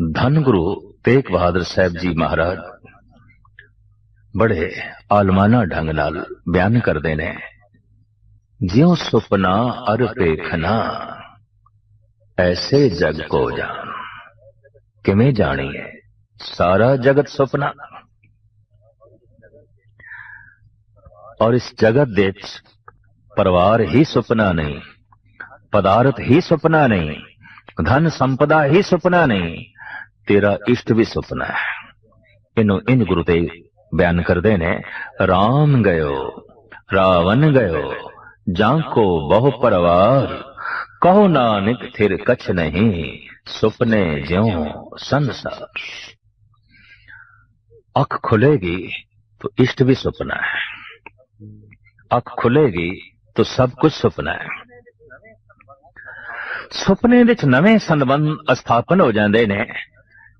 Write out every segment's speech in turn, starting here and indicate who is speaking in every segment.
Speaker 1: ਧੰਨ ਗੁਰੂ ਤੇਗ ਬਹਾਦਰ ਸਾਹਿਬ ਜੀ ਮਹਾਰਾਜ ਬੜੇ ਆਲਮਾਨਾ ਢੰਗ ਨਾਲ ਬਿਆਨ ਕਰਦੇ ਨੇ ਜਿਉ ਸੁਪਨਾ ਅਰ ਪੇਖਨਾ ਐਸੇ ਜਗ ਕੋ ਜਾਣ ਕਿਵੇਂ ਜਾਣੀਏ ਸਾਰਾ ਜਗਤ ਸੁਪਨਾ ਔਰ ਇਸ ਜਗਤ ਦੇ ਵਿੱਚ ਪਰਿਵਾਰ ਹੀ ਸੁਪਨਾ ਨਹੀਂ ਪਦਾਰਥ ਹੀ ਸੁਪਨਾ ਨਹੀਂ ਧਨ ਸੰਪਦਾ ਹੀ ਸੁਪਨਾ ਨਹੀਂ ਤੇਰਾ ਇਸ਼ਟ ਵੀ ਸੁਪਨਾ ਹੈ ਇਹਨੂੰ ਇੰਜ ਗੁਰੂ ਤੇ ਬਿਆਨ ਕਰਦੇ ਨੇ RAM ਗਇਓ ਰਾਵਨ ਗਇਓ ਜਾਂ ਕੋ ਬਹੁ ਪਰਵਾਰ ਕਹੋ ਨਾਨਕ ਥਿਰ ਕਛ ਨਹੀਂ ਸੁਪਨੇ ਜਿਉ ਸੰਸਾਰ ਅੱਖ ਖੁੱਲੇਗੀ तो इष्ट भी सुपना है ਅੱਖ ਖੁੱਲੇਗੀ ਤਾਂ ਸਭ ਕੁਝ ਸੁਪਨਾ ਹੈ ਸੁਪਨੇ ਵਿੱਚ ਨਵੇਂ ਸੰਬੰਧ ਸਥਾਪਨ ਹੋ ਜਾਂਦੇ ਨੇ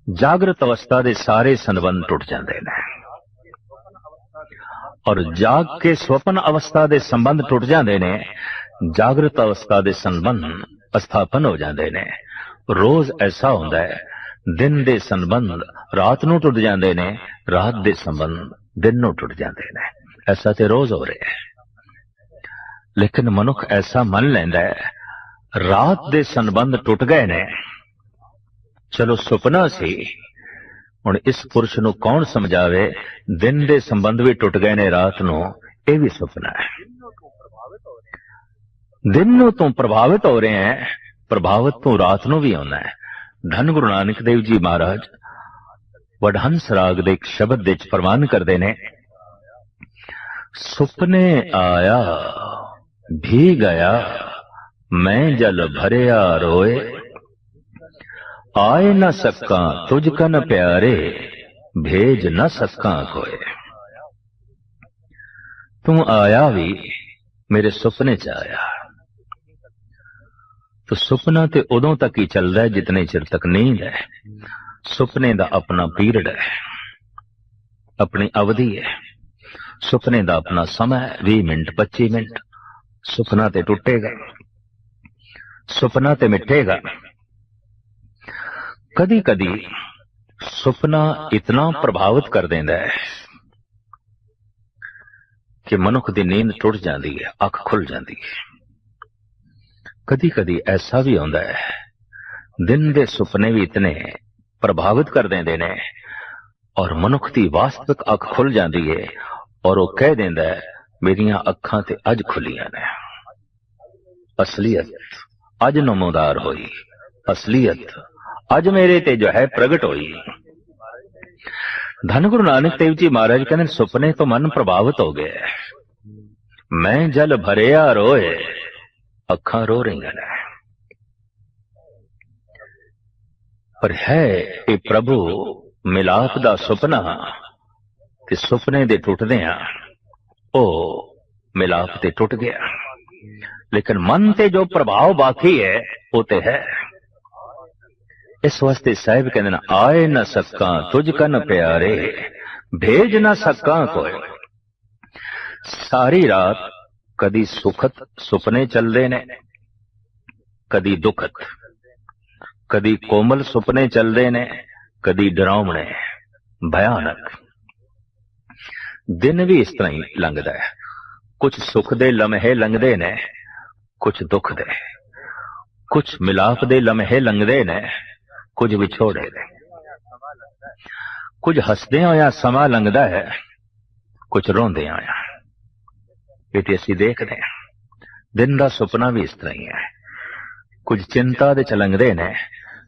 Speaker 1: ਜਾਗਰਤ ਅਵਸਥਾ ਦੇ ਸਾਰੇ ਸੰਬੰਧ ਟੁੱਟ ਜਾਂਦੇ ਨੇ। ਔਰ ਜਾਗ ਕੇ ਸੁਪਨ ਅਵਸਥਾ ਦੇ ਸੰਬੰਧ ਟੁੱਟ ਜਾਂਦੇ ਨੇ, ਜਾਗਰਤ ਅਵਸਥਾ ਦੇ ਸੰਬੰਧ ਸਥਾਪਨ ਹੋ ਜਾਂਦੇ ਨੇ। ਰੋਜ਼ ਐਸਾ ਹੁੰਦਾ ਹੈ, ਦਿਨ ਦੇ ਸੰਬੰਧ ਰਾਤ ਨੂੰ ਟੁੱਟ ਜਾਂਦੇ ਨੇ, ਰਾਤ ਦੇ ਸੰਬੰਧ ਦਿਨ ਨੂੰ ਟੁੱਟ ਜਾਂਦੇ ਨੇ। ਐਸਾ ਤੇ ਰੋਜ਼ ਹੋ ਰਿਹਾ ਹੈ। ਲੇਕਿਨ ਮਨੁੱਖ ਐਸਾ ਮੰਨ ਲੈਂਦਾ ਹੈ, ਰਾਤ ਦੇ ਸੰਬੰਧ ਟੁੱਟ ਗਏ ਨੇ ਚਲੋ ਸੁਪਨਾ ਸੀ। ਹੁਣ ਇਸ ਪੁਰਸ਼ ਨੂੰ ਕੌਣ ਸਮਝਾਵੇ? ਦਿਨ ਦੇ ਸੰਬੰਧ ਵੀ ਟੁੱਟ ਗਏ ਨੇ, ਰਾਤ ਨੂੰ ਇਹ ਵੀ ਸੁਪਨਾ ਹੈ। ਦਿਨ ਨੂੰ ਤੋਂ ਪ੍ਰਭਾਵਿਤ ਹੋ ਰਹੇ ਹੈ, ਪ੍ਰਭਾਵਿਤ ਤੋਂ ਰਾਤ ਨੂੰ ਵੀ ਆਉਣਾ ਹੈ। ਧੰਨ ਗੁਰੂ ਨਾਨਕ ਦੇਵ ਜੀ ਮਹਾਰਾਜ, ਵਡਹੰਸ ਰਾਗ ਦੇ ਇੱਕ ਸ਼ਬਦ ਵਿੱਚ ਫਰਮਾਨ ਕਰਦੇ ਨੇ, ਸੁਪਨੇ ਆਇਆ ਵੀ ਗਿਆ, ਮੈਂ ਜਲ ਭਰਿਆ ਰੋਏ। ਆਏ ਨਾ ਸਕਾਂ ਤੁਝ ਕਨ ਪਿਆਰੇ, ਭੇਜ ਨਾ ਸਕਾਂ ਕੋਏ। ਤੂੰ ਆਇਆ ਵੀ ਮੇਰੇ ਸੁਪਨੇ ਚ ਆਇਆ। ਤੋ ਸੁਪਨਾ ਤੇ ਉਦੋਂ ਤੱਕ ਹੀ ਚੱਲਦਾ ਹੈ ਜਿੰਨੇ ਚਿਰ ਤੱਕ ਨੀਂਦ ਹੈ। ਸੁਪਨੇ ਦਾ ਆਪਣਾ ਪੀਰੀਅਡ ਹੈ। ਆਪਣੀ ਅਵਧੀ ਹੈ। ਸੁਪਨੇ ਦਾ ਆਪਣਾ ਸਮਾਂ ਹੈ 20 ਮਿੰਟ 25 ਮਿੰਟ। ਸੁਪਨਾ ਤੇ ਟੁੱਟੇਗਾ। ਸੁਪਨਾ ਤੇ ਮਿਟੇਗਾ ਕਦੀ ਕਦੀ ਸੁਪਨਾ ਇਤਨਾ ਪ੍ਰਭਾਵਿਤ ਕਰ ਦਿੰਦਾ ਹੈ ਕਿ ਮਨੁੱਖ ਦੀ ਨੀਂਦ ਟੁੱਟ ਜਾਂਦੀ ਹੈ, ਅੱਖ ਖੁੱਲ ਜਾਂਦੀ ਹੈ। ਕਦੀ ਕਦੀ ਐਸਾ ਵੀ ਹੁੰਦਾ ਹੈ, ਦਿਨ ਦੇ ਸੁਪਨੇ ਵੀ ਇਤਨੇ ਪ੍ਰਭਾਵਿਤ ਕਰ ਦਿੰਦੇ ਨੇ ਔਰ ਮਨੁੱਖ ਦੀ ਵਾਸਤਵਿਕ ਅੱਖ ਖੁੱਲ ਜਾਂਦੀ ਹੈ ਔਰ ਉਹ ਕਹਿ ਦਿੰਦਾ ਹੈ, ਮੇਰੀਆਂ ਅੱਖਾਂ ਤੇ ਅੱਜ ਖੁੱਲੀਆਂ ਨੇ। ਅਸਲੀਅਤ ਅੱਜ ਨਮੋਦਾਰ ਹੋਈ। ਅਸਲੀਅਤ ਅੱਜ ਮੇਰੇ ਤੇ ਜੋ ਹੈ ਪ੍ਰਗਟ ਹੋਈ। ਧੰਨ ਗੁਰੂ ਨਾਨਕ ਦੇਵ ਜੀ ਮਹਾਰਾਜ ਕਹਿੰਦੇ ਸੁਪਨੇ ਤੋਂ ਮਨ ਪ੍ਰਭਾਵਿਤ ਹੋ ਗਿਆ ਮੈਂ ਜਲ ਭਰਿਆ ਰੋਏ, ਅੱਖਾਂ ਰੋ ਰਹੀਆਂ ਨੇ। ਪਰ ਹੈ ਇਹ ਪ੍ਰਭੂ, ਮਿਲਾਪ ਦਾ ਸੁਪਨਾ ਤੇ ਸੁਪਨੇ ਦੇ ਟੁੱਟਦੇ ਆ, ਉਹ ਮਿਲਾਪ ਤੇ ਟੁੱਟ ਗਿਆ। ਲੇਕਿਨ ਮਨ ਤੇ ਜੋ ਪ੍ਰਭਾਵ ਬਾਕੀ ਹੈ, ਉਹ ਤੇ ਹੈ। ਇਸ ਵਾਸਤੇ ਸਾਹਿਬ ਕਹਿੰਦੇ ਨੇ, ਆਏ ਨਾ ਸਕਾਂ, ਤੁਝ ਕਨ ਪਿਆਰੇ, ਭੇਜ ਨਾ ਸਕਾਂ ਕੋਈ ਸਾਰੀ ਰਾਤ ਕਦੀ ਸੁਖਤ ਸੁਪਨੇ ਚੱਲਦੇ ਨੇ, ਕਦੀ ਦੁਖਤ, ਕਦੀ ਕੋਮਲ ਸੁਪਨੇ ਚੱਲਦੇ ਨੇ, ਕਦੀ ਡਰਾਵਣੇ ਭਿਆਨਕ। ਦਿਨ ਵੀ ਇਸ ਤਰ੍ਹਾਂ ਹੀ ਲੰਘਦਾ ਹੈ। ਕੁਝ ਸੁਖ ਦੇ ਲਮਹੇ ਲੰਘਦੇ ਨੇ ਕੁਝ ਦੁੱਖ ਦੇ। ਕੁਝ ਮਿਲਾਪ ਦੇ ਲਮਹੇ ਲੰਘਦੇ ਨੇ ਕੁਝ ਵਿਛੋੜੇ ਦੇ। ਕੁਝ ਹੱਸਦੇ ਹੋਇਆ ਸਮਾਂ ਲੰਘਦਾ ਹੈ, ਕੁਝ ਰੋਂਦੇ ਹੋਇਆ। ਇਹ ਤੇ ਅਸੀਂ ਦੇਖਦੇ ਹਾਂ। ਦਿਨ ਦਾ ਸੁਪਨਾ ਵੀ ਇਸ ਤਰ੍ਹਾਂ ਹੀ ਹੈ। ਕੁਝ ਚਿੰਤਾ ਦੇ ਚ ਲੰਘਦੇ ਨੇ,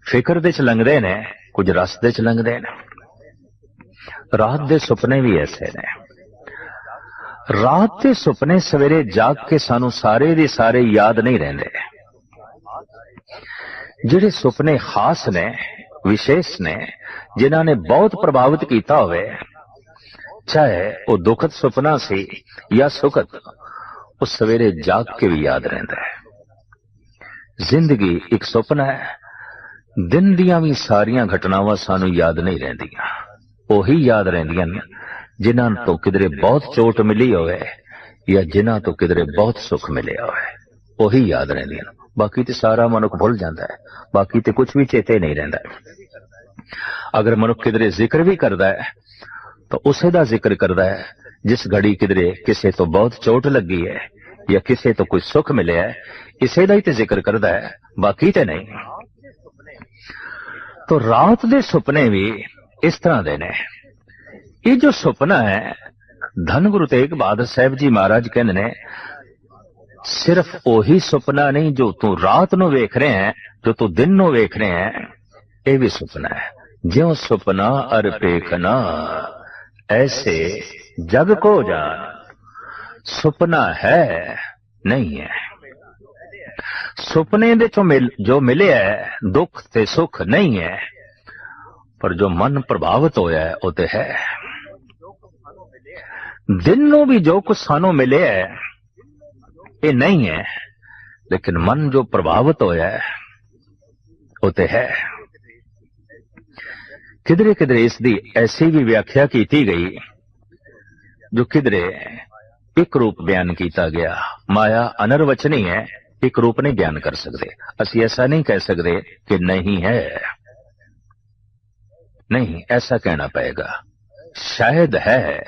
Speaker 1: ਫਿਕਰ ਦੇ ਚ ਲੰਘਦੇ ਨੇ, ਕੁਝ ਰਸ ਦੇ ਚ ਲੰਘਦੇ ਨੇ। ਰਾਤ ਦੇ ਸੁਪਨੇ ਵੀ ਐਸੇ ਨੇ। ਰਾਤ ਦੇ ਸੁਪਨੇ ਸਵੇਰੇ ਜਾਗ ਕੇ ਸਾਨੂੰ ਸਾਰੇ ਦੇ ਸਾਰੇ ਯਾਦ ਨਹੀਂ ਰਹਿੰਦੇ। ਜਿਹੜੇ ਸੁਪਨੇ ਖਾਸ ਨੇ ਵਿਸ਼ੇਸ਼ ਨੇ ਜਿਨ੍ਹਾਂ ਨੇ ਬਹੁਤ ਪ੍ਰਭਾਵਿਤ ਕੀਤਾ ਹੋਵੇ ਚਾਹੇ ਉਹ ਦੁਖਤ ਸੁਪਨਾ ਸੀ ਜਾਂ ਸੁਖਤ ਉਹ ਸਵੇਰੇ ਜਾਗ ਕੇ ਵੀ ਯਾਦ ਰਹਿੰਦਾ ਹੈ ਜ਼ਿੰਦਗੀ ਇੱਕ ਸੁਪਨਾ ਹੈ ਦਿਨ ਦੀਆਂ ਵੀ ਸਾਰੀਆਂ ਘਟਨਾਵਾਂ ਸਾਨੂੰ ਯਾਦ ਨਹੀਂ ਰਹਿੰਦੀਆਂ ਉਹੀ ਯਾਦ ਰਹਿੰਦੀਆਂ ਨੇ ਜਿਨ੍ਹਾਂ ਤੋਂ ਕਿਧਰੇ ਬਹੁਤ ਚੋਟ ਮਿਲੀ ਹੋਵੇ ਜਾਂ ਜਿਨ੍ਹਾਂ ਤੋਂ ਕਿਧਰੇ ਬਹੁਤ ਸੁੱਖ ਮਿਲਿਆ ਹੋਵੇ ਉਹੀ ਯਾਦ ਰਹਿੰਦੀਆਂ ਨੇ ਬਾਕੀ ਤੇ ਸਾਰਾ ਮਨੁੱਖ ਭੁੱਲ ਜਾਂਦਾ ਹੈ। ਬਾਕੀ ਤੇ ਕੁਝ ਵੀ ਚੇਤੇ ਨਹੀਂ ਰਹਿੰਦਾ। ਅਗਰ ਮਨੁੱਖ ਕਿਧਰੇ ਜ਼ਿਕਰ ਵੀ ਕਰਦਾ ਹੈ, ਤਾਂ ਉਸੇ ਦਾ ਜ਼ਿਕਰ ਕਰਦਾ ਹੈ, ਜਿਸ ਘੜੀ ਕਿਧਰੇ ਕਿਸੇ ਤੋਂ ਬਹੁਤ ਚੋਟ ਲੱਗੀ ਹੈ ਜਾਂ ਕਿਸੇ ਤੋਂ ਕੋਈ ਸੁੱਖ ਮਿਲਿਆ ਹੈ, ਇਸੇ ਦਾ ਹੀ ਤੇ ਜ਼ਿਕਰ ਕਰਦਾ ਹੈ, ਬਾਕੀ ਤੇ ਨਹੀਂ। ਤਾਂ ਰਾਤ ਦੇ ਸੁਪਨੇ ਵੀ ਇਸ ਤਰ੍ਹਾਂ ਦੇ ਨੇ। ਇਹ ਜੋ ਸੁਪਨਾ ਹੈ, ਧੰਨ ਗੁਰੂ ਤੇਗ ਬਹਾਦਰ ਸਾਹਿਬ ਜੀ ਮਹਾਰਾਜ ਕਹਿੰਦੇ ਨੇ ਸਿਰਫ ਉਹੀ ਸੁਪਨਾ ਨਹੀਂ ਜੋ ਤੂੰ ਰਾਤ ਨੂੰ ਵੇਖ ਰਿਹਾ ਹੈ, ਜੋ ਤੂੰ ਦਿਨ ਨੂੰ ਵੇਖ ਰਿਹਾ ਹੈ, ਇਹ ਵੀ ਸੁਪਨਾ ਹੈ। ਜਿਉ ਸੁਪਨਾ ਅਰ ਪੇਖਨਾ ਐਸੇ ਜਗ ਕੋ ਜਾਨ। ਸੁਪਨਾ ਹੈ, ਨਹੀਂ ਹੈ। ਸੁਪਨੇ ਦੇ ਚੋਂ ਮਿਲ, ਜੋ ਮਿਲਿਆ ਦੁੱਖ ਤੇ ਸੁੱਖ ਨਹੀਂ ਹੈ। ਪਰ ਜੋ ਮਨ ਪ੍ਰਭਾਵਿਤ ਹੋਇਆ ਉਹ ਤੇ ਹੈ। ਦਿਨ ਨੂੰ ਵੀ ਜੋ ਕੁਝ ਸਾਨੂੰ ਮਿਲਿਆ ਹੈ ਇਹ ਨਹੀਂ ਹੈ ਲੇਕਿਨ ਮਨ ਜੋ ਪ੍ਰਭਾਵਿਤ ਹੋਇਆ ਹੈ ਉਹ ਤੇ ਹੈ ਕਿਧਰੇ ਕਿਧਰੇ ਇਸ ਦੀ ਐਸੀ ਵੀ ਵਿਆਖਿਆ ਕੀਤੀ ਗਈ ਜੋ ਕਿਧਰੇ ਇੱਕ ਰੂਪ ਬਿਆਨ ਕੀਤਾ ਗਿਆ ਮਾਇਆ ਅਨਰਵਚਨੀ ਹੈ ਇੱਕ ਰੂਪ ਨਹੀਂ ਬਿਆਨ ਕਰ ਸਕਦੇ ਅਸੀਂ ਐਸਾ ਨਹੀਂ ਕਹਿ ਸਕਦੇ ਕਿ ਨਹੀਂ ਹੈ ਨਹੀਂ ਐਸਾ ਕਹਿਣਾ ਪਏਗਾ ਸ਼ਾਇਦ ਹੈ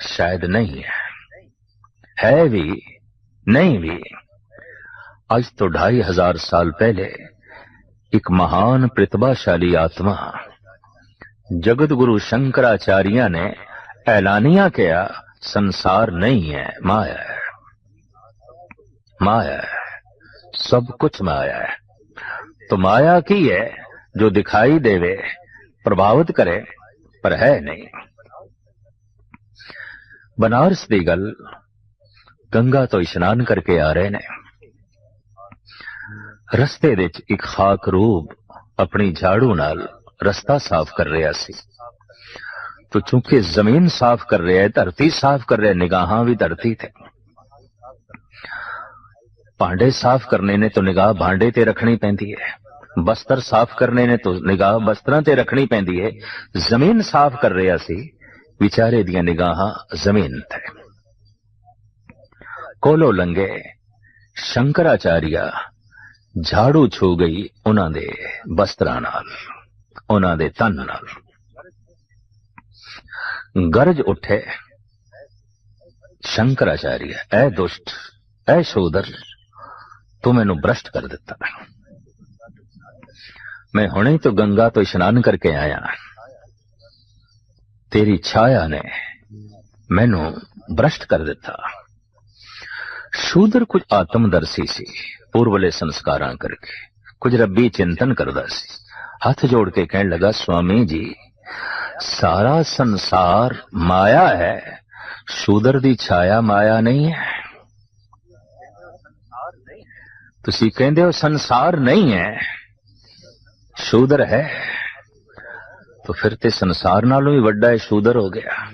Speaker 1: ਸ਼ਾਇਦ ਨਹੀਂ نہیں بھی۔ آج تو ڈھائی ہزار سال پہلے ایک مہان پرتبا شالی آتما جگت گرو شنکراچاریہ نے اعلانیہ کیا، سنسار نہیں ہے، مایا ہے۔ مایا ہے۔ سب کچھ مایا ہے۔ تو مایا کی ہے جو دکھائی دے وے پرباوت کرے، پر ہے نہیں۔ بنارس دیگل گل ਗੰਗਾ ਤੋਂ ਇਸ਼ਨਾਨ ਕਰਕੇ ਆ ਰਹੇ ਨੇ। ਰਸਤੇ ਵਿੱਚ ਇੱਕ ਖਾਕ ਰੂਪ ਆਪਣੀ ਝਾੜੂ ਨਾਲ ਰਸਤਾ ਸਾਫ਼ ਕਰ ਰਿਹਾ ਸੀ। ਤੋ ਚੁੰਕਿ ਜ਼ਮੀਨ ਸਾਫ਼ ਕਰ ਰਿਹਾ ਹੈ, ਧਰਤੀ ਸਾਫ਼ ਕਰ ਰਿਹਾ ਨਿਗਾਹਾਂ ਵੀ ਧਰਤੀ ਤੇ। ਭਾਂਡੇ ਸਾਫ਼ ਕਰਨੇ ਨੇ ਤੋ ਨਿਗਾਹ ਭਾਂਡੇ ਤੇ ਰੱਖਣੀ ਪੈਂਦੀ ਹੈ। ਬਸਤਰ ਸਾਫ਼ ਕਰਨੇ ਨੇ ਤੋ ਨਿਗਾਹ ਬਸਤਰਾਂ ਤੇ ਰੱਖਣੀ ਪੈਂਦੀ ਹੈ। ਜ਼ਮੀਨ ਸਾਫ਼ ਕਰ ਰਿਹਾ ਸੀ, ਵਿਚਾਰੇ ਦੀਆਂ ਨਿਗਾਹਾਂ ਜ਼ਮੀਨ ਤੇ। ਕੋਲੋਂ ਲੰਗੇ ਸ਼ੰਕਰਾਚਾਰੀਆ ਝਾੜੂ ਛੂ ਗਈ ਉਹਨਾਂ ਦੇ ਬਸਤਰਾਂ ਨਾਲ, ਉਹਨਾਂ ਦੇ ਤਨ ਨਾਲ। ਗਰਜ ਉੱਠੇ। ਸ਼ੰਕਰਾਚਾਰੀਆ, ਐ ਦੁਸ਼ਟ, ਐ ਸ਼ੋਦਰ, ਤੂੰ ਮੈਨੂੰ ਭ੍ਰਸ਼ਟ ਕਰ ਦਿੱਤਾ। ਮੈਂ ਹੁਣੇ ਤੋਂ ਗੰਗਾ ਤੋਂ ਇਸ਼ਨਾਨ ਕਰਕੇ ਆਇਆ। ਤੇਰੀ ਛਾਇਆ ਨੇ ਮੈਨੂੰ ਭ੍ਰਸ਼ਟ ਕਰ ਦਿੱਤਾ। ਸ਼ੂਦਰ ਕੁਝ ਆਤਮਦਰਸੀ ਸੀ ਪੂਰਵਲੇ ਸੰਸਕਾਰਾਂ ਕਰਕੇ ਕੁਝ ਰੱਬੀ ਚਿੰਤਨ ਕਰਦਾ ਸੀ ਹੱਥ ਜੋੜ ਕੇ ਕਹਿਣ ਲੱਗਾ ਸਵਾਮੀ ਜੀ ਸਾਰਾ ਸੰਸਾਰ ਮਾਇਆ ਹੈ ਸ਼ੂਦਰ ਦੀ ਛਾਇਆ ਮਾਇਆ ਨਹੀਂ ਹੈ ਤੁਸੀਂ ਕਹਿੰਦੇ ਹੋ ਸੰਸਾਰ ਨਹੀਂ ਹੈ ਸ਼ੂਦਰ ਹੈ ਤਾਂ ਫਿਰ ਤੇ ਸੰਸਾਰ ਨਾਲੋਂ ਵੀ ਵੱਡਾ ਹੈ ਸ਼ੂਦਰ ਹੋ ਗਿਆ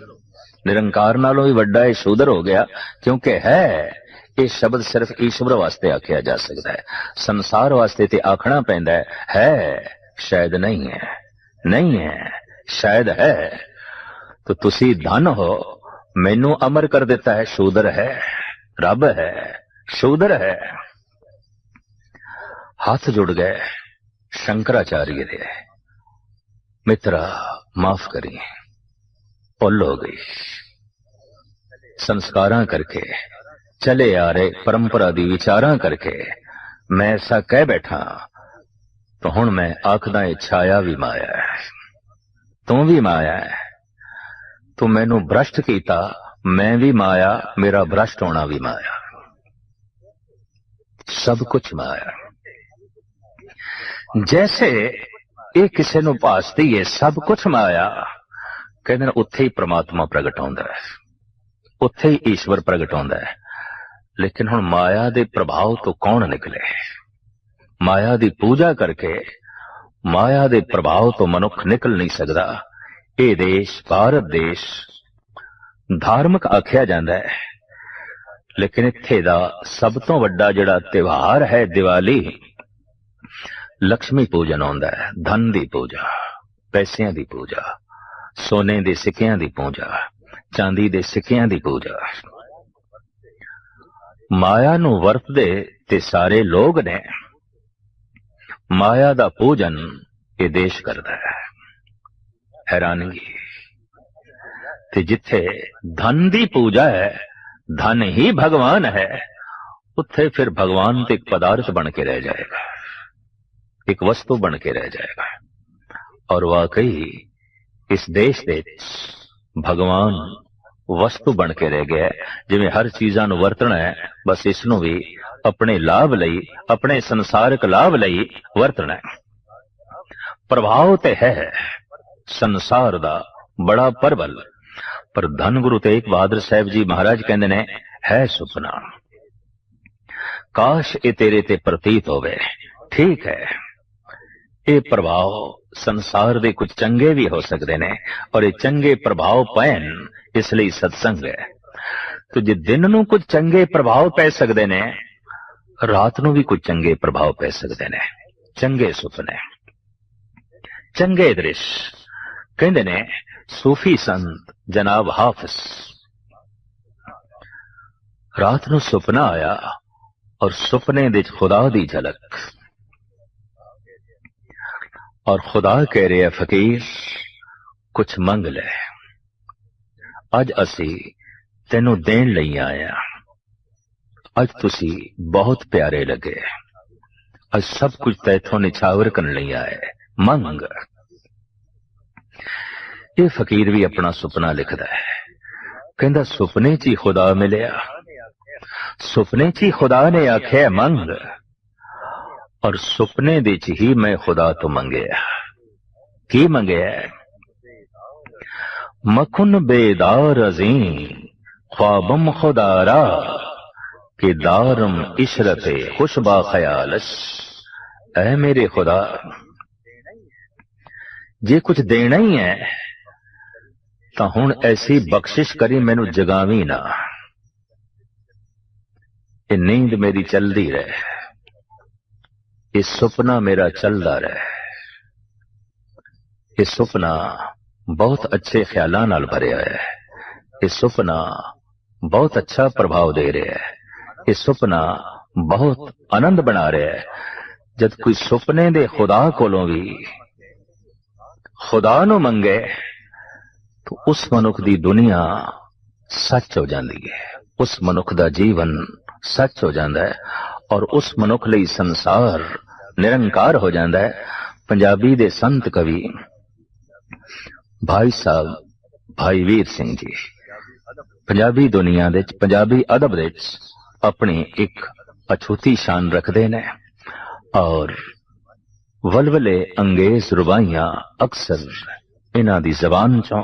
Speaker 1: ਨਿਰੰਕਾਰ ਨਾਲੋਂ ਵੀ ਵੱਡਾ ਹੈ ਸ਼ੂਦਰ ਹੋ ਗਿਆ ਕਿਉਂਕਿ ਹੈ ਇਹ ਸ਼ਬਦ ਸਿਰਫ ਈਸ਼ਵਰ ਵਾਸਤੇ ਆਖਿਆ ਜਾ ਸਕਦਾ ਹੈ। ਸੰਸਾਰ ਵਾਸਤੇ ਤੇ ਆਖਣਾ ਪੈਂਦਾ ਹੈ ਹੈ, ਸ਼ਾਇਦ ਨਹੀਂ ਹੈ ਨਹੀਂ ਹੈ, ਸ਼ਾਇਦ ਹੈ। ਤਾਂ ਤੁਸੀਂ ਧਨ ਹੋ, ਮੈਨੂੰ ਅਮਰ ਕਰ ਦਿੱਤਾ ਹੈ, ਸ਼ੂਦਰ ਹੈ, ਰੱਬ ਹੈ, ਸ਼ੂਦਰ ਹੈ। ਹੱਥ ਜੁੜ ਗਏ ਸ਼ੰਕਰਾਚਾर्य ਦੇ। ਮਿੱਤਰਾ, ਮਾਫ ਕਰੀ ਭੁੱਲ ਹੋ ਗਈ। ਸੰਸਕਾਰਾਂ ਕਰਕੇ ਚਲੇ ਆ ਰਹੇ ਪਰੰਪਰਾ ਦੀ ਵਿਚਾਰਾਂ ਕਰਕੇ ਮੈਂ ਐਸਾ ਕਹਿ ਬੈਠਾ ਤਾਂ ਹੁਣ ਮੈਂ ਆਖਦਾ ਇਹ ਛਾਇਆ ਵੀ ਮਾਇਆ ਹੈ ਤੂੰ ਵੀ ਮਾਇਆ ਹੈ ਤੂੰ ਮੈਨੂੰ ਭ੍ਰਸ਼ਟ ਕੀਤਾ ਮੈਂ ਵੀ ਮਾਇਆ ਮੇਰਾ ਭ੍ਰਸ਼ਟ ਹੋਣਾ ਵੀ ਮਾਇਆ ਸਭ ਕੁਝ ਮਾਇਆ ਜੈਸੇ ਇਹ ਕਿਸੇ ਨੂੰ ਭਾਸਦੀ ਹੈ ਸਭ ਕੁਝ ਮਾਇਆ ਕਹਿੰਦੇ ਨੇ ਉੱਥੇ ਹੀ ਪ੍ਰਮਾਤਮਾ ਪ੍ਰਗਟ ਹੁੰਦਾ ਹੈ ਉੱਥੇ ਹੀ ਈਸ਼ਵਰ ਪ੍ਰਗਟ ਹੁੰਦਾ ਹੈ ਲੇਕਿਨ ਹੁਣ ਮਾਇਆ ਦੇ ਪ੍ਰਭਾਵ ਤੋਂ ਕੌਣ ਨਿਕਲੇ? ਮਾਇਆ ਦੀ ਪੂਜਾ ਕਰਕੇ ਮਾਇਆ ਦੇ ਪ੍ਰਭਾਵ ਤੋਂ ਮਨੁੱਖ ਨਿਕਲ ਨਹੀਂ ਸਕਦਾ। ਇਹ ਦੇਸ਼, ਭਾਰਤ ਦੇਸ਼ ਧਾਰਮਿਕ ਆਖਿਆ ਜਾਂਦਾ ਹੈ। ਲੇਕਿਨ ਇੱਥੇ ਦਾ ਸਭ ਤੋਂ ਵੱਡਾ ਜਿਹੜਾ ਤਿਉਹਾਰ ਹੈ ਦੀਵਾਲੀ। ਲక్ష్ਮੀ ਪੂਜਨ ਆਉਂਦਾ ਹੈ, ਧਨ ਦੀ ਪੂਜਾ, ਪੈਸਿਆਂ ਦੀ ਪੂਜਾ, ਸੋਨੇ ਦੇ ਸਿੱਕਿਆਂ ਦੀ ਪੂਜਾ, ਚਾਂਦੀ ਦੇ ਸਿੱਕਿਆਂ ਦੀ ਪੂਜਾ। ਮਾਇਆ ਨੂੰ ਵਰਤਦੇ ਤੇ ਸਾਰੇ ਲੋਕ ਨੇ। ਮਾਇਆ ਦਾ ਪੂਜਨ ਇਹ ਦੇਸ਼ ਕਰਦਾ ਹੈ। ਹੈਰਾਨਗੀ। ਤੇ ਜਿੱਥੇ ਧਨ ਦੀ ਪੂਜਾ ਹੈ, ਧਨ ਹੀ ਭਗਵਾਨ ਹੈ, ਉੱਥੇ ਫਿਰ ਭਗਵਾਨ ਤੇ ਇੱਕ ਪਦਾਰਥ ਬਣ ਕੇ ਰਹਿ ਜਾਏਗਾ। ਇੱਕ ਵਸਤੂ ਬਣ ਕੇ ਰਹਿ ਜਾਏਗਾ। ਔਰ ਵਾਕਈ ਇਸ ਦੇਸ਼ ਦੇ ਵਿੱਚ ਭਗਵਾਨ ਵਸਤੂ ਬਣ ਕੇ ਰਹਿ ਗਿਆ ਜਿਵੇਂ ਹਰ ਚੀਜ਼ਾਂ ਨੂੰ ਵਰਤਣਾ ਹੈ, ਬਸ ਇਸ ਨੂੰ ਵੀ ਆਪਣੇ ਲਾਭ ਲਈ, ਆਪਣੇ ਸੰਸਾਰਿਕ ਲਾਭ ਲਈ ਵਰਤਣਾ ਹੈ। ਪ੍ਰਭਾਵ ਤੇ ਹੈ ਸੰਸਾਰ ਦਾ ਬੜਾ ਪਰਬਲ। ਪਰ ਧੰਨ ਗੁਰੂ ਤੇਗ ਬਹਾਦਰ ਸਾਹਿਬ ਜੀ ਮਹਾਰਾਜ ਕਹਿੰਦੇ ਨੇ, ਹੈ ਸੁਪਨਾ। ਕਾਸ਼ ਇਹ ਤੇਰੇ ਤੇ ਪ੍ਰਤੀਤ ਹੋਵੇ, ਠੀਕ ਹੈ। ਇਹ ਪ੍ਰਭਾਵ ਸੰਸਾਰ ਦੇ ਕੁਝ ਚੰਗੇ ਵੀ ਹੋ ਸਕਦੇ ਨੇ ਔਰ ਇਹ ਚੰਗੇ ਪ੍ਰਭਾਵ ਪੈਣ ਇਸ ਲਈ ਸਤਸੰਗ ਹੈ ਤੇ ਜੇ ਦਿਨ ਨੂੰ ਕੁਝ ਚੰਗੇ ਪ੍ਰਭਾਵ ਪੈ ਸਕਦੇ ਨੇ ਰਾਤ ਨੂੰ ਵੀ ਕੁਝ ਚੰਗੇ ਪ੍ਰਭਾਵ ਪੈ ਸਕਦੇ ਨੇ ਚੰਗੇ ਸੁਪਨੇ ਚੰਗੇ ਦ੍ਰਿਸ਼ ਕਹਿੰਦੇ ਨੇ ਸੂਫੀ ਸੰਤ ਜਨਾਬ ਹਾਫਿਜ਼ ਰਾਤ ਨੂੰ ਸੁਪਨਾ ਆਇਆ ਔਰ ਸੁਪਨੇ ਦੇ ਵਿੱਚ ਖੁਦਾ ਦੀ ਝਲਕ ਔਰ ਖੁਦਾ ਕਹਿ ਰਿਹਾ ਫਕੀਰ ਕੁਝ ਮੰਗ ਲੈ ਅੱਜ ਅਸੀਂ ਤੈਨੂੰ ਦੇਣ ਲਈ ਆਇਆ ਅੱਜ ਤੁਸੀਂ ਬਹੁਤ ਪਿਆਰੇ ਲੱਗੇ ਅੱਜ ਸਭ ਕੁਝ ਤੈਥੋਂ ਨਿਛਾਵਰ ਕਰਨ ਲਈ ਆਏ ਮੰਗ ਇਹ ਫਕੀਰ ਵੀ ਆਪਣਾ ਸੁਪਨਾ ਲਿਖਦਾ ਹੈ ਕਹਿੰਦਾ ਸੁਪਨੇ 'ਚ ਹੀ ਖੁਦਾ ਮਿਲਿਆ ਸੁਪਨੇ 'ਚ ਹੀ ਖੁਦਾ ਨੇ ਆਖਿਆ ਮੰਗ ਔਰ ਸੁਪਨੇ ਦੇ 'ਚ ਹੀ ਮੈਂ ਖੁਦਾ ਤੋਂ ਮੰਗਿਆ ਕੀ ਮੰਗਿਆ ਮਖੁਨ ਬੇਦਾਰ ਅਜ਼ੀਮ ख्वाबम खुदारा कि दारम इशरते खुशबा खयालश ऐ मेरे खुदा ਜੇ ਕੁਝ ਦੇਣਾ ਹੀ ਹੈ ਤਾਂ ਹੁਣ ਐਸੀ ਬਖਸ਼ਿਸ਼ ਕਰੀ ਮੈਨੂੰ ਜਗਾਵੀਂ ਨਾ ਇਹ ਨੀਂਦ ਮੇਰੀ ਚੱਲਦੀ ਰਹੇ ਇਹ ਸੁਪਨਾ ਮੇਰਾ ਚੱਲਦਾ ਰਹੇ। ਇਹ ਸੁਪਨਾ ਬਹੁਤ ਅੱਛੇ ਖਿਆਲਾਂ ਨਾਲ ਭਰਿਆ ਹੈ। ਇਹ ਸੁਪਨਾ ਬਹੁਤ ਅੱਛਾ ਪ੍ਰਭਾਵ ਦੇ ਰਿਹਾ ਹੈ। ਇਹ ਸੁਪਨਾ ਬਹੁਤ ਆਨੰਦ ਬਣਾ ਰਿਹਾ ਹੈ। ਜਦ ਕੋਈ ਸੁਪਨੇ ਦੇ ਖੁਦਾ ਕੋਲੋਂ ਵੀ ਖੁਦਾ ਨੂੰ ਮੰਗੇ, ਤਾਂ ਉਸ ਮਨੁੱਖ ਦੀ ਦੁਨੀਆ ਸੱਚ ਹੋ ਜਾਂਦੀ ਹੈ। ਉਸ ਮਨੁੱਖ ਦਾ ਜੀਵਨ ਸੱਚ ਹੋ ਜਾਂਦਾ ਹੈ। ਔਰ ਉਸ ਮਨੁੱਖ ਲਈ ਸੰਸਾਰ ਨਿਰੰਕਾਰ ਹੋ ਜਾਂਦਾ ਹੈ। ਪੰਜਾਬੀ ਦੇ ਸੰਤ ਕਵੀ ਭਾਈ ਸਾਹਿਬ, ਭਾਈ ਵੀਰ ਸਿੰਘ ਜੀ, ਪੰਜਾਬੀ ਦੁਨੀਆ ਦੇ ਵਿੱਚ, ਪੰਜਾਬੀ ਅਦਬ ਦੇ ਵਿੱਚ ਆਪਣੀ ਇੱਕ ਅਛੂਤੀ ਸ਼ਾਨ ਰੱਖਦੇ ਨੇ ਔਰ ਵਲਵਲੇ ਅੰਗੇਜ਼ ਰੁਬਾਈਆਂ ਅਕਸਰ ਇਹਨਾਂ ਦੀ ਜ਼ਬਾਨ ਚੋਂ,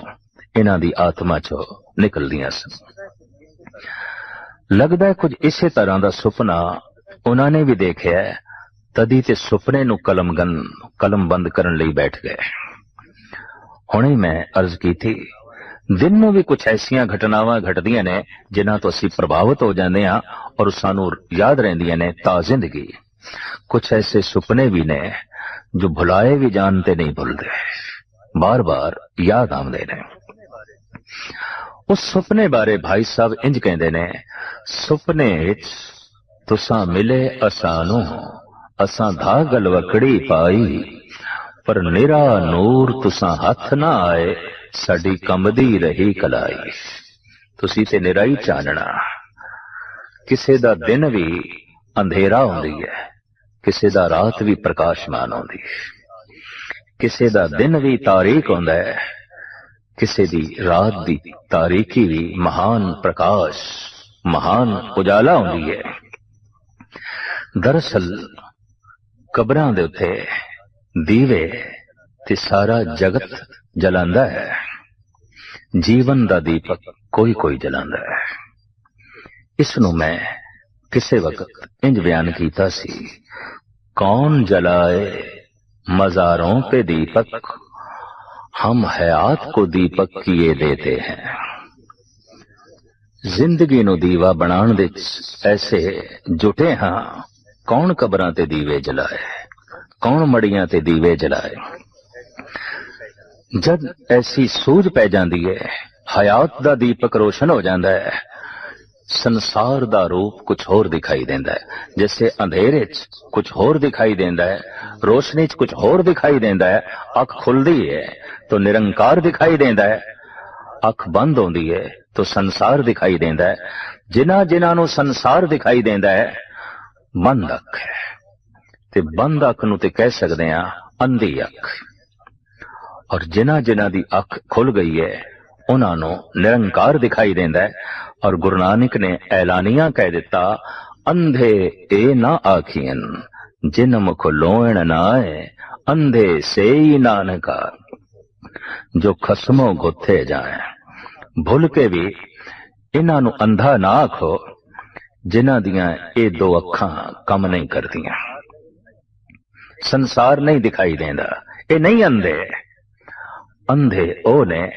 Speaker 1: ਇਹਨਾਂ ਦੀ ਆਤਮਾ ਚੋਂ ਨਿਕਲਦੀਆਂ ਸਨ। ਲੱਗਦਾ ਹੈ ਕੁਝ ਇਸੇ ਤਰ੍ਹਾਂ ਦਾ ਸੁਪਨਾ ਉਹਨਾਂ ਨੇ ਵੀ ਦੇਖਿਆ ਹੈ, ਤਦੀ ਤੇ ਸੁਪਨੇ ਨੂੰ ਕਲਮਗਨ ਕਲਮਬੰਦ ਕਰਨ ਲਈ ਬੈਠ ਗਏ। ਹੁਣੇ ਮੈਂ ਅਰਜ਼ ਕੀਤੀ ਦਿਨ ਨੂੰ ਵੀ ਕੁਝ ਐਸੀਆਂ ਘਟਨਾਵਾਂ ਘਟਦੀਆਂ ਨੇ ਜਿਨ੍ਹਾਂ ਤੋਂ ਅਸੀਂ ਪ੍ਰਭਾਵਿਤ ਹੋ ਜਾਂਦੇ ਹਾਂ ਔਰ ਸਾਨੂੰ ਯਾਦ ਰਹਿੰਦੀਆਂ ਨੇ ਤਾਂ ਜ਼ਿੰਦਗੀ। ਕੁਝ ਐਸੇ ਸੁਪਨੇ ਵੀ ਨੇ ਜੋ ਭੁਲਾਏ ਵੀ ਜਾਣ ਤੇ ਨਹੀਂ ਭੁੱਲਦੇ। ਬਾਰ-ਬਾਰ ਯਾਦ ਆਉਂਦੇ ਨੇ। ਉਸ ਸੁਪਨੇ ਬਾਰੇ ਭਾਈ ਸਾਹਿਬ ਇੰਜ ਕਹਿੰਦੇ ਨੇ ਸੁਪਨੇ ਵਿੱਚ ਤੁਸਾਂ ਮਿਲੇ ਅਸਾਂ ਨੂੰ, ਅਸਾਂ ਧਾਗਲ ਵਕੜੀ ਪਾਈ। ਪਰ ਨਿਰਾ ਨੂਰ ਤੁਸਾਂ ਹੱਥ ਨਾ ਆਏ, ਸਾਡੀ ਕੰਬਦੀ ਰਹੀ ਕਲਾਈ। ਤੁਸੀਂ ਤੇ ਨਿਰਾਈ ਚਾਨਣਾ। ਕਿਸੇ ਦਾ ਦਿਨ ਵੀ ਅੰਧੇਰਾ ਹੁੰਦੀ ਹੈ, ਕਿਸੇ ਦਾ ਰਾਤ ਵੀ ਪ੍ਰਕਾਸ਼ਮਾਨ ਹੁੰਦੀ ਹੈ। ਕਿਸੇ ਦਾ ਦਿਨ ਵੀ ਤਾਰੀਕ ਹੁੰਦਾ ਹੈ, ਕਿਸੇ ਦੀ ਰਾਤ ਦੀ ਤਾਰੀਕੀ ਵੀ ਮਹਾਨ ਪ੍ਰਕਾਸ਼, ਮਹਾਨ ਉਜਾਲਾ ਹੁੰਦੀ ਹੈ। ਦਰਸਲ ਕਬਰਾਂ ਦੇ ਉੱਤੇ ਦੀਵੇ ਤੇ ਸਾਰਾ ਜਗਤ ਜਲਾਂਦਾ ਹੈ। ਜੀਵਨ ਦਾ ਦੀਪਕ ਕੋਈ ਕੋਈ ਜਲਾਂਦਾ ਹੈ। ਇਸ ਨੂੰ ਮੈਂ ਕਿਸੇ ਵਕਤ ਇੰਜ ਬਿਆਨ ਕੀਤਾ ਸੀ, ਕੌਣ ਜਲਾਏ ਮਜ਼ਾਰੋਂ ਤੇ ਦੀਪਕ हम हयात को दीपक किए देते हैं जिंदगी नु दीवा बनाने ऐसे जुटे हाँ ਕੌਣ ਕਬਰਾਂ ਤੇ ਦੀਵੇ ਜਲਾਏ? ਕੌਣ ਮੜੀਆਂ ਤੇ ਦੀਵੇ ਜਲਾਏ? ਜਦ ਐਸੀ ਸੂਝ ਪੈ ਜਾਂਦੀ ਹੈ ਹਯਾਤ ਦਾ ਦੀਪਕ ਰੋਸ਼ਨ ਹੋ ਜਾਂਦਾ ਹੈ ਸੰਸਾਰ ਦਾ ਰੂਪ ਕੁਝ ਹੋਰ ਦਿਖਾਈ ਦਿੰਦਾ ਹੈ ਜਿਵੇਂ ਅੰਧੇਰੇ 'ਚ ਕੁਝ ਹੋਰ ਦਿਖਾਈ ਦਿੰਦਾ ਹੈ ਰੋਸ਼ਨੀ 'ਚ ਕੁਝ ਹੋਰ ਦਿਖਾਈ ਦਿੰਦਾ ਹੈ ਅੱਖ ਖੁੱਲਦੀ ਹੈ ਤਾਂ ਨਿਰੰਕਾਰ ਦਿਖਾਈ ਦਿੰਦਾ ਹੈ ਅੱਖ ਬੰਦ ਹੁੰਦੀ ਹੈ ਤਾਂ ਸੰਸਾਰ ਦਿਖਾਈ ਦਿੰਦਾ ਹੈ ਜਿਨ੍ਹਾਂ ਜਿਨ੍ਹਾਂ ਨੂੰ ਸੰਸਾਰ ਦਿਖਾਈ ਦਿੰਦਾ ਹੈ ਬੰਦ ਅੱਖ ਹੈ। ਤੇ ਬੰਦ ਅੱਖ ਨੂੰ ਤੇ ਕਹਿ ਸਕਦੇ ਆ ਅੰਧੀ ਅੱਖ। ਔਰ ਜਿਨ੍ਹਾਂ ਜਿਨ੍ਹਾਂ ਦੀ ਅੱਖ ਖੁੱਲ ਗਈ ਹੈ, ਉਹਨਾਂ ਨੂੰ ਨਿਰੰਕਾਰ ਦਿਖਾਈ ਦਿੰਦਾ ਹੈ। ਔਰ ਗੁਰੂ ਨਾਨਕ ਨੇ ਐਲਾਨੀਆਂ ਕਹਿ ਦਿੱਤਾ, ਅੰਧੇ ਇਹ ਨਾ ਆਖੀਆਂ ਜਿਨ ਮੁਖ ਲੋਣ ਨਾ ਹੈ ਅੰਧੇ ਸੇਈ ਨਾਨਕਾ। ਜੋ ਖਸਮੋ ਗੁੱਥੇ ਜਾਏ, ਭੁੱਲ ਕੇ ਵੀ ਇਹਨਾਂ ਨੂੰ ਅੰਧਾ ਨਾ ਆਖੋ ਜਿਨ੍ਹਾਂ ਦੀਆਂ ਇਹ ਦੋ ਅੱਖਾਂ ਕੰਮ ਨਹੀਂ ਕਰਦੀਆਂ। ਸੰਸਾਰ ਨਹੀਂ ਦਿਖਾਈ ਦਿੰਦਾ। ਇਹ ਨਹੀਂ ਅੰਧੇ। ਅੰਧੇ ਉਹ ਨੇ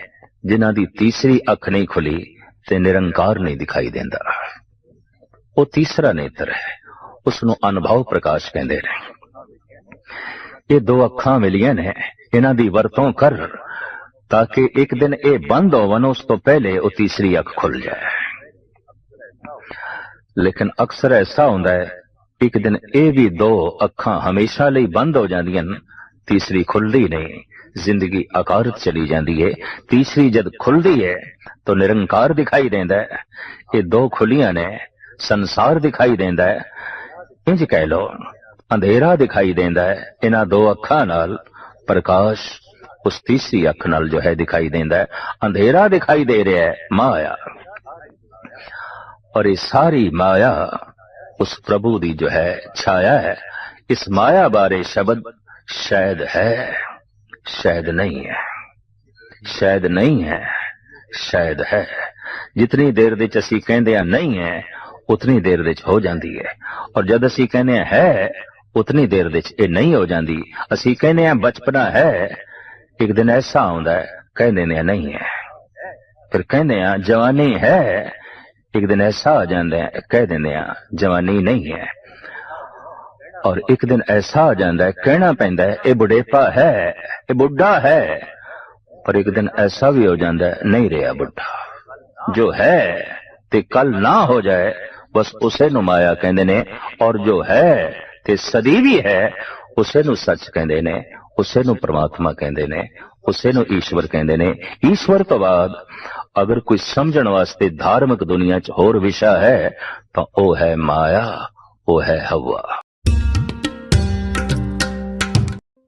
Speaker 1: ਜਿਨ੍ਹਾਂ ਦੀ ਤੀਸਰੀ ਅੱਖ ਨਹੀਂ ਖੁੱਲੀ ਤੇ ਨਿਰੰਕਾਰ ਨਹੀਂ ਦਿਖਾਈ ਦਿੰਦਾ। ਉਹ ਤੀਸਰਾ ਨੇਤਰ ਹੈ। ਉਸ ਨੂੰ ਅਨੁਭਵ ਪ੍ਰਕਾਸ਼ ਕਹਿੰਦੇ ਨੇ। ਇਹ ਦੋ ਅੱਖਾਂ ਮਿਲੀਆਂ ਨੇ। ਇਹਨਾਂ ਦੀ ਵਰਤੋਂ ਕਰ ਤਾਂ ਕਿ ਇੱਕ ਦਿਨ ਇਹ ਬੰਦ ਹੋਵਨ, ਉਸ ਤੋਂ ਪਹਿਲੇ ਉਹ ਤੀਸਰੀ ਅੱਖ ਖੁੱਲ ਜਾਏ। ਲੇਕਿਨ ਅਕਸਰ ਐਸਾ ਹੁੰਦਾ ਹੈ, ਇੱਕ ਦਿਨ ਇਹ ਵੀ ਦੋ ਅੱਖਾਂ ਹਮੇਸ਼ਾ ਲਈ ਬੰਦ ਹੋ ਜਾਂਦੀਆਂ ਨੇ ਤੀਸਰੀ ਖੁੱਲਦੀ ਨਹੀਂ, ਜ਼ਿੰਦਗੀ ਆਕਾਰਤ ਚਲੀ ਜਾਂਦੀ ਹੈ ਤੀਸਰੀ ਜਦ ਖੁੱਲਦੀ ਹੈ ਤਾਂ ਨਿਰੰਕਾਰ ਦਿਖਾਈ ਦਿੰਦਾ ਹੈ। ਇਹ ਦੋ ਖੁੱਲੀਆਂ ਨੇ, ਸੰਸਾਰ ਦਿਖਾਈ ਦਿੰਦਾ ਹੈ। ਇੰਜ ਕਹਿ ਲੋ ਅੰਧੇਰਾ ਦਿਖਾਈ ਦਿੰਦਾ ਹੈ, ਇਹਨਾਂ ਦੋ ਅੱਖਾਂ ਨਾਲ ਪ੍ਰਕਾਸ਼ ਉਸ ਤੀਸਰੀ ਅੱਖ ਨਾਲ ਜੋ ਹੈ ਦਿਖਾਈ ਦਿੰਦਾ ਹੈ। ਅੰਧੇਰਾ ਦਿਖਾਈ ਦੇ ਰਿਹਾ ਹੈ, ਮਾਇਆ। और ये सारी माया उस प्रभु दी जो है छाया है इस माया बारे शब्द शायद है शायद नहीं है शायद नहीं है शायद है ਜਿਤਨੀ ਦੇਰ ਦੇ ਚ ਅਸੀਂ ਕਹਿੰਦੇ ਆ ਨਹੀਂ ਹੈ ਉਤਨੀ ਦੇਰ ਦੇ ਚ ਹੋ ਜਾਂਦੀ ਹੈ ਔਰ ਜਦ ਅਸੀਂ ਕਹਿੰਦੇ ਆ ਹੈ ਉਤਨੀ ਦੇਰ ਦੇ ਚ ਇਹ ਨਹੀਂ ਹੋ ਜਾਂਦੀ ਅਸੀਂ ਕਹਿੰਦੇ ਆ ਬਚਪਨਾ ਹੈ ਇੱਕ ਦਿਨ ਐਸਾ ਆਉਂਦਾ ਹੈ ਕਹਿੰਦੇ ਨੇ ਨਹੀਂ ਹੈ ਫਿਰ ਕਹਿੰਦੇ ਆ ਜਵਾਨੀ ਹੈ ਇੱਕ ਦਿਨ ਐਸਾ ਆ ਜਾਂਦਾ ਹੈ ਕਹਿ ਦਿੰਦੇ ਆ ਜਵਾਨੀ ਨਹੀਂ ਹੈ। ਔਰ ਇੱਕ ਦਿਨ ਐਸਾ ਆ ਜਾਂਦਾ ਹੈ, ਕਹਿਣਾ ਪੈਂਦਾ ਹੈ, ਇਹ ਬੁਢੇਪਾ ਹੈ, ਇਹ ਬੁੱਢਾ ਹੈ। ਪਰ ਇੱਕ ਦਿਨ ਐਸਾ ਵੀ ਹੋ ਜਾਂਦਾ ਹੈ, ਨਹੀਂ ਰਿਹਾ ਬੁੱਢਾ। ਜੋ ਹੈ ਤੇ ਕੱਲ ਨਾ ਹੋ ਜਾਏ, ਬਸ ਉਸੇ ਨੂੰ ਮਾਇਆ ਕਹਿੰਦੇ ਨੇ, ਔਰ ਜੋ ਹੈ ਤੇ ਸਦੀ ਵੀ ਹੈ, ਉਸੇ ਨੂੰ ਸੱਚ ਕਹਿੰਦੇ ਨੇ, ਉਸੇ ਨੂੰ ਪ੍ਰਮਾਤਮਾ ਕਹਿੰਦੇ ਨੇ ਉਸੇ ਨੂੰ ਈਸ਼ਵਰ ਕਹਿੰਦੇ ਨੇ, ਈਸ਼ਵਰ ਤੋਂ ਬਾਅਦ ਅਗਰ ਕੋਈ ਸਮਝਣ ਵਾਸਤੇ ਧਾਰਮਿਕ ਦੁਨੀਆ 'ਚ ਹੋਰ ਵਿਸ਼ਾ ਹੈ, ਤਾਂ ਉਹ ਹੈ ਮਾਇਆ, ਉਹ ਹੈ ਹਵਾ।